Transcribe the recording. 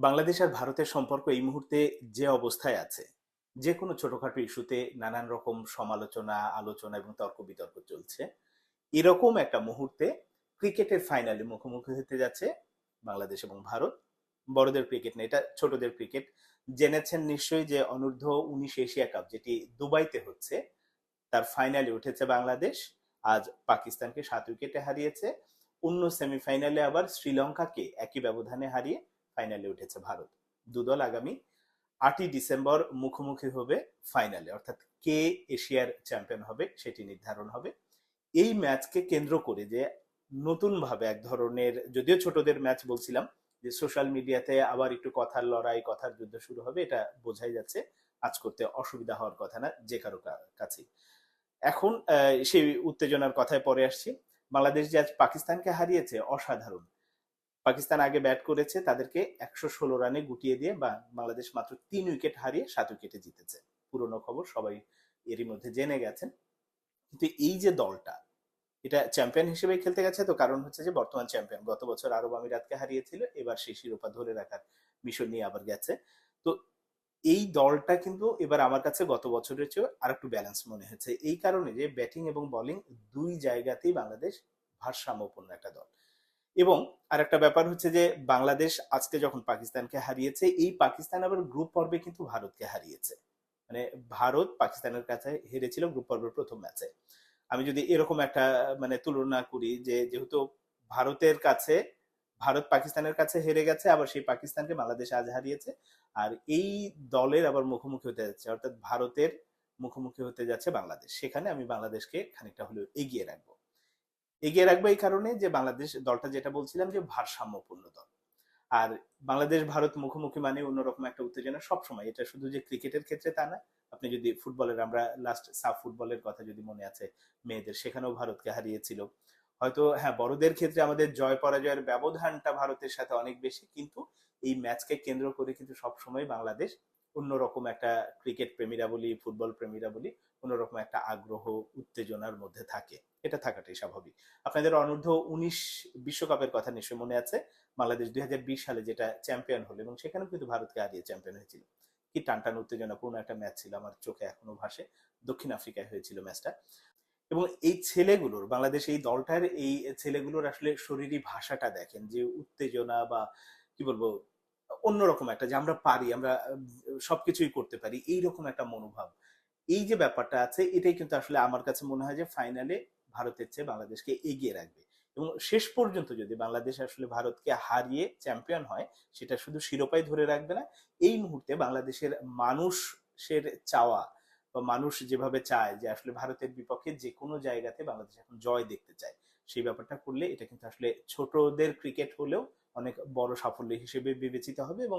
বাংলাদেশ আর ভারতের সম্পর্ক এই মুহূর্তে যে অবস্থায় আছে যে কোনো ছোটখাটো ইস্যুতে নানান রকম সমালোচনা, আলোচনা এবং তর্ক বিতর্ক চলছে। এরকম একটা মুহূর্তে ক্রিকেটের ফাইনালে মুখোমুখি হতে যাচ্ছে বাংলাদেশ এবং ভারত। বড়দের ক্রিকেট না, এটা ছোটদের ক্রিকেট। জেনেছেন নিশ্চয়ই যে অনূর্ধ্ব উনিশ এশিয়া কাপ যেটি দুবাইতে হচ্ছে, তার ফাইনালে উঠেছে বাংলাদেশ। আজ পাকিস্তানকে সাত উইকেটে হারিয়েছে। অন্য সেমিফাইনালে আবার শ্রীলঙ্কাকে একই ব্যবধানে হারিয়ে ফাইনালে উঠেছে ভারত। দুদল আগামী আটই ডিসেম্বর মুখোমুখি হবে ফাইনালে, অর্থাৎ কে এশিয়ার চ্যাম্পিয়ন হবে সেটি নির্ধারণ হবে। এই ম্যাচকে কেন্দ্র করে যে নতুন ভাবে এক ধরনের, যদিও ছোটদের ম্যাচ বলছিলাম, যে সোশ্যাল মিডিয়াতে আবার একটু কথার লড়াই, কথার যুদ্ধ শুরু হবে, এটা বোঝাই যাচ্ছে। আজ করতে অসুবিধা হওয়ার কথা না, যে কারও কাছেই। এখন সেই উত্তেজনার কথায় পরে আসছি। বাংলাদেশ যে আজ পাকিস্তানকে হারিয়েছে, অসাধারণ। পাকিস্তান আগে ব্যাট করেছে, তাদেরকে একশো ষোলো রানে গুটিয়ে দিয়ে বাংলাদেশ মাত্র তিন উইকেট হারিয়ে সাত উইকেটে জিতেছে। পুরনো খবর, সবাই এরই মধ্যে জেনে গেছেন। কিন্তু এই যে দলটা, এটা চ্যাম্পিয়ন হিসেবে খেলতে গেছে, তো কারণ হচ্ছে যে বর্তমান চ্যাম্পিয়ন গত বছর আরব আমিরাতকে হারিয়েছিল, এবার সেই শিরোপা ধরে রাখার মিশন নিয়ে আবার গেছে। তো এই দলটা কিন্তু এবার আমার কাছে গত বছরের চেয়ে আর একটু ব্যালেন্স মনে হয়েছে এই কারণে যে ব্যাটিং এবং বোলিং দুই জায়গাতেই বাংলাদেশ ভারসাম্যপূর্ণ একটা দল। এবং আর একটা ব্যাপার হচ্ছে যে বাংলাদেশ আজকে যখন পাকিস্তানকে হারিয়েছে, এই পাকিস্তান আবার গ্রুপ পর্বে কিন্তু ভারতকে হারিয়েছে। মানে ভারত পাকিস্তানের কাছে হেরেছিল গ্রুপ পর্বের প্রথম ম্যাচে আমি যদি এরকম একটা মানে তুলনা করি যে যেহেতু ভারতের কাছে, ভারত পাকিস্তানের কাছে হেরে গেছে, আবার সেই পাকিস্তানকে বাংলাদেশ আজ হারিয়েছে। আর এই দলের আবার মুখোমুখি হতে যাচ্ছে, অর্থাৎ ভারতের মুখোমুখি হতে যাচ্ছে বাংলাদেশ। সেখানে আমি বাংলাদেশকে খানিকটা হলেও এগিয়ে রাখব। এগিয়ে রাখব এই কারণে যে বাংলাদেশ দলটা যেটা বলছিলাম যে ভারসাম্যপূর্ণ দল। আর বাংলাদেশ, ভারত মুখোমুখি মানে অন্যরকম একটা উত্তেজনা সবসময়। এটা শুধু যে ক্রিকেটের ক্ষেত্রে তা না, আপনি যদি ফুটবলের, আমরা লাস্ট সাব ফুটবলের কথা যদি মনে আছে, মেয়েদের, সেখানেও ভারতকে হারিয়েছিল। হয়তো হ্যাঁ বড়দের ক্ষেত্রে আমাদের জয় পরাজয়ের ব্যবধানটা ভারতের সাথে অনেক বেশি, কিন্তু এই ম্যাচকে কেন্দ্র করে কিন্তু সবসময় বাংলাদেশ অন্যরকম একটা ক্রিকেট প্রেমীরা বলি, ফুটবল প্রেমীরা বলি অন্যরকম একটা আগ্রহ, উত্তেজনার মধ্যে থাকে। এটা থাকাটাই স্বাভাবিক। আপনাদের অনূর্ধ্ব উনিশ বিশ্বকাপের কথা নিশ্চয়ই মনে আছে। বাংলাদেশ দুই হাজার বিশ সালে যেটা চ্যাম্পিয়ন হলো এবং সেখানেও কিন্তু ভারতকে হারিয়ে চ্যাম্পিয়ন হয়েছিল। কি টানটান উত্তেজনাপূর্ণ একটা ম্যাচ ছিল, আমার চোখে এখনও ভাসে। দক্ষিণ আফ্রিকায় হয়েছিল ম্যাচটা। এবং এই ছেলেগুলোর, বাংলাদেশ এই দলটার এই ছেলেগুলোর আসলে শরীরী ভাষাটা দেখেন যে উত্তেজনা বা কি বলব, অন্যরকম একটা যে আমরা পারি, আমরা সবকিছুই করতে পারি, এইরকম একটা মনোভাব। এই যে ব্যাপারটা আছে, এটাই কিন্তু আসলে আমার কাছে মনে হয় যে ফাইনালে ভারতের চেয়ে বাংলাদেশকে এগিয়ে রাখবে। এবং শেষ পর্যন্ত যদি বাংলাদেশ আসলে ভারতকে হারিয়ে চ্যাম্পিয়ন হয়, সেটা শুধু শিরোপাই ধরে রাখবে না, এই মুহূর্তে বাংলাদেশের মানুষের চাওয়া বা মানুষ যেভাবে চায় যে আসলে ভারতের বিপক্ষে যে কোনো জায়গাতে বাংলাদেশ এখন জয় দেখতে চায়, সেই ব্যাপারটা করলে এটা কিন্তু আসলে ছোটদের ক্রিকেট হলেও অনেক বড় সাফল্য হিসেবে বিবেচিত হবে এবং